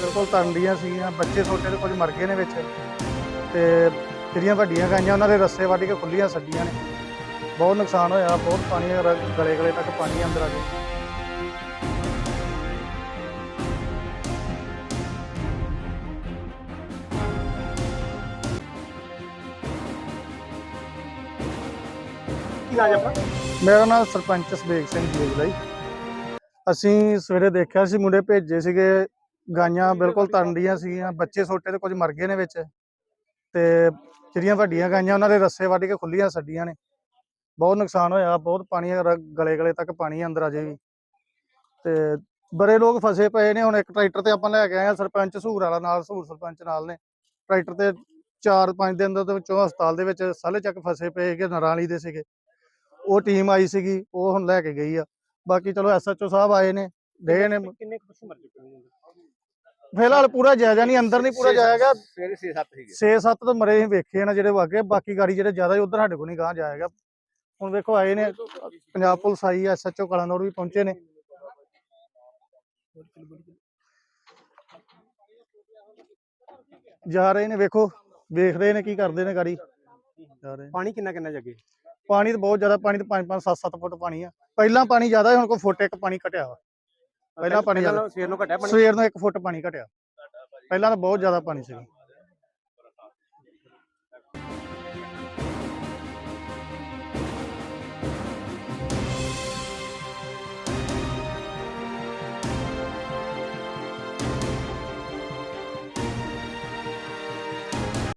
ਬਿਲਕੁਲ ਤਰਨ ਡੀਆਂ ਸੀਗੀਆਂ, ਬੱਚੇ ਛੋਟੇ ਤੇ ਕੁਝ ਮਰ ਗਏ ਨੇ ਵਿੱਚ। ਤੇ ਜਿਹੜੀਆਂ ਵੱਡੀਆਂ ਗਾਈਆਂ, ਉਹਨਾਂ ਦੇ ਰੱਸੇ ਵੱਢ ਕੇ ਖੁੱਲੀਆਂ ਛੱਡੀਆਂ ਨੇ। ਬਹੁਤ ਨੁਕਸਾਨ ਹੋਇਆ, ਬਹੁਤ ਪਾਣੀ ਰ- ਗਲੇ ਗਲੇ ਤੱਕ ਪਾਣੀ ਅੰਦਰ ਆ ਗਿਆ ਕੀ ਨਾਮ ਆਪਣਾ? ਮੇਰਾ ਨਾਮ ਸਰਪੰਚ ਸੁਬੇਗ ਸਿੰਘ ਜੀ ਹੈ ਜੀ ਅਸੀਂ ਸਵੇਰੇ ਦੇਖਿਆ ਸੀ, ਮੁੰਡੇ ਭੇਜੇ ਸੀਗੇ ਗਾਈਆਂ ਬਿਲਕੁਲ ਤਰਨ ਡੀਆਂ ਸੀਗੀਆਂ, ਬੱਚੇ ਛੋਟੇ ਤੇ ਕੁਝ ਮਰ ਗਏ ਨੇ ਵਿੱਚ। ਤੇ ਜਿਹੜੀਆਂ ਵੱਡੀਆਂ ਗਾਈਆਂ, ਉਹਨਾਂ ਦੇ ਰੱਸੇ ਵੱਢ ਕੇ ਖੁੱਲੀਆਂ ਛੱਡੀਆਂ ਨੇ। ਬਹੁਤ ਨੁਕਸਾਨ ਹੋਇਆ, ਬਹੁਤ ਪਾਣੀ ਗਲੇ ਗਲੇ ਤੱਕ ਪਾਣੀ ਅੰਦਰ ਆ ਵੀ। ਤੇ ਬੜੇ ਲੋਕ ਫਸੇ ਪਏ ਨੇ, ਹੁਣ ਇੱਕ ਟਰੈਕਟਰ ਤੇ ਆਪਾਂ ਲੈ ਕੇ ਆਏ ਆ, ਸਰਪੰਚ ਸੂਰ ਵਾਲਾ ਨਾਲ, ਸੂਰ ਸਰਪੰਚ ਨਾਲ ਨੇ। ਟਰੈਕਟਰ ਤੇ 4-5 ਦਿਨ ਦੇ ਵਿੱਚੋਂ ਹਸਪਤਾਲ ਦੇ ਵਿੱਚ ਸਾਲੇ ਚੱਕ ਫਸੇ ਪਏ ਕਿ ਨਰਾਲੀ ਦੇ ਸੀਗੇ। ਉਹ ਟੀਮ ਆਈ ਸੀਗੀ, ਉਹ ਹੁਣ ਲੈ ਕੇ ਗਈ ਆ। ਬਾਕੀ ਚਲੋ ਐਸਐਚਓ ਸਾਹਿਬ ਆਏ ਨੇ ਦੇ ਨੇ। ਕਿੰਨੇ ਕੁ ਪਸ਼ੂ ਮਰ ਚੁੱਕੇ ਨੇ? ਫਿਲਹਾਲ ਪੂਰਾ ਜਾਇਜ਼ਾ ਨਹੀਂ ਅੰਦਰ ਨਹੀਂ ਪੂਰਾ ਜਾਇਆਗਾ ਸਵੇਰੇ 6-7 ਸੀਗੇ। 6-7 ਤਾਂ ਮਰੇ ਅਸੀਂ ਵੇਖੇ ਨਾ ਜਿਹੜੇ ਵਾਗੇ ਬਾਕੀ ਗਾੜੀ ਜਿਹੜੇ ਜ਼ਿਆਦਾ ਉਧਰ ਸਾਡੇ ਕੋਲ ਨਹੀਂ ਗਾਂ ਜਾਏਗਾ ਹੁਣ ਵੇਖੋ ਆਏ ਨੇ। ਪੰਜਾਬ ਪੁਲਿਸ ਆਈ ਐ ਐਸਐਚਓ ਕਲਾਨੌਰ ਵੀ ਪਹੁੰਚੇ ਨੇ। ਜਾ ਰਹੇ ਨੇ ਵੇਖੋ ਵੇਖਦੇ ਨੇ ਕੀ ਕਰਦੇ ਨੇ ਗਾੜੀ। ਜਾ ਰਹੇ। ਪਾਣੀ ਕਿੰਨਾ ਕਿੰਨਾ ਜੱਗੇ? ਪਾਣੀ ਤਾਂ ਬਹੁਤ ਜ਼ਿਆਦਾ ਪਾਣੀ ਤਾਂ 5-5 7-7 ਫੁੱਟ ਪਾਣੀ ਆ। ਪਹਿਲਾਂ ਪਾਣੀ ਜ਼ਿਆਦਾ ਸੀ, ਹੁਣ ਕੋਈ ਫੁੱਟ ਇੱਕ ਪਾਣੀ ਘਟਿਆ ਵਾ। ਪਹਿਲਾਂ ਪਾਣੀ ਜ਼ਿਆਦਾ ਸਵੇਰ ਨੂੰ ਘਟਿਆ ਪਾਣੀ? ਸਵੇਰ ਨੂੰ 1 ਫੁੱਟ ਪਾਣੀ ਘਟਿਆ। ਪਹਿਲਾਂ ਤਾਂ ਬਹੁਤ ਜ਼ਿਆਦਾ ਪਾਣੀ ਸੀ।